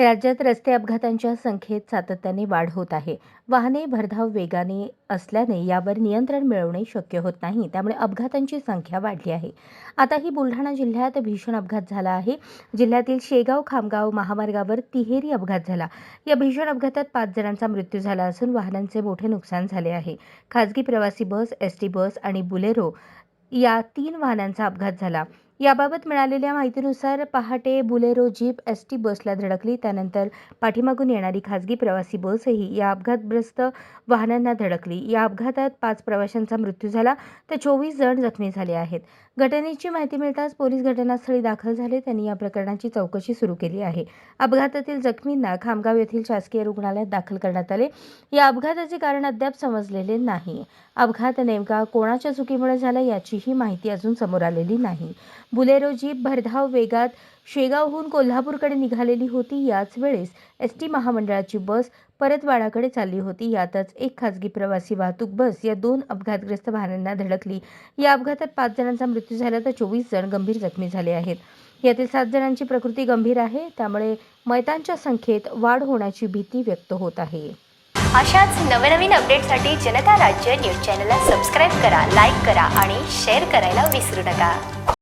राज्यात रस्ते अपघातांच्या संख्येत सातत्याने वाढ होत आहे. वाहने भरधाव वेगाने असल्याने यावर नियंत्रण मिळवणे शक्य होत नाही. त्यामुळे अपघातांची संख्या वाढली आहे. आताही बुलढाणा जिल्ह्यात भीषण अपघात झाला आहे. जिल्ह्यातील शेगाव खामगाव महामार्गावर तिहेरी अपघात झाला. या भीषण अपघातात पाच जणांचा मृत्यू झाला असून वाहनांचे मोठे नुकसान झाले आहे. खासगी प्रवासी बस एस टी बस आणि बुलेरो या तीन वाहनांचा अपघात झाला. याबाबत मिळालेल्या माहितीनुसार पहाटे बुलेरो जीप एस टी बसला धडकली. त्यानंतर पाठीमागून येणारी खासगी प्रवासी बसही या अपघातग्रस्त वाहनांना धडकली. या अपघातात पाच प्रवाशांचा मृत्यू झाला तर चोवीस जण जखमी झाले आहेत. घटनेची माहिती मिळताच पोलीस घटनास्थळी दाखल झाले. त्यांनी या प्रकरणाची चौकशी सुरू केली आहे. अपघातातील जखमींना खामगाव येथील शासकीय रुग्णालयात दाखल करण्यात आले. या अपघाताचे कारण अद्याप समजलेले नाही. अपघात नेमका कोणाच्या चुकीमुळे झाला याचीही माहिती अजून समोर आलेली नाही. बुलेरो जीप भरधाव वेगात शेगावहून कोल्हापूरकडे निघालेली होती. याच वेळेस एस टी महामंडळाची बस परतवाडाकडे चालली होती. यातच एक खासगी प्रवासी वाहतूक बस या दोन अपघातग्रस्त वाहनांना धडकली. या अपघातात पाच जणांचा मृत्यू झाला तर चोवीस जण गंभीर जखमी झाले आहेत. यातील सात जणांची प्रकृती गंभीर आहे. त्यामुळे मैतांच्या संख्येत वाढ होण्याची भीती व्यक्त होत आहे. अशाच नवनवीन अपडेटसाठी जनता राज्य न्यूज चॅनलला सबस्क्राईब करा लाईक करा आणि शेअर करायला विसरू नका.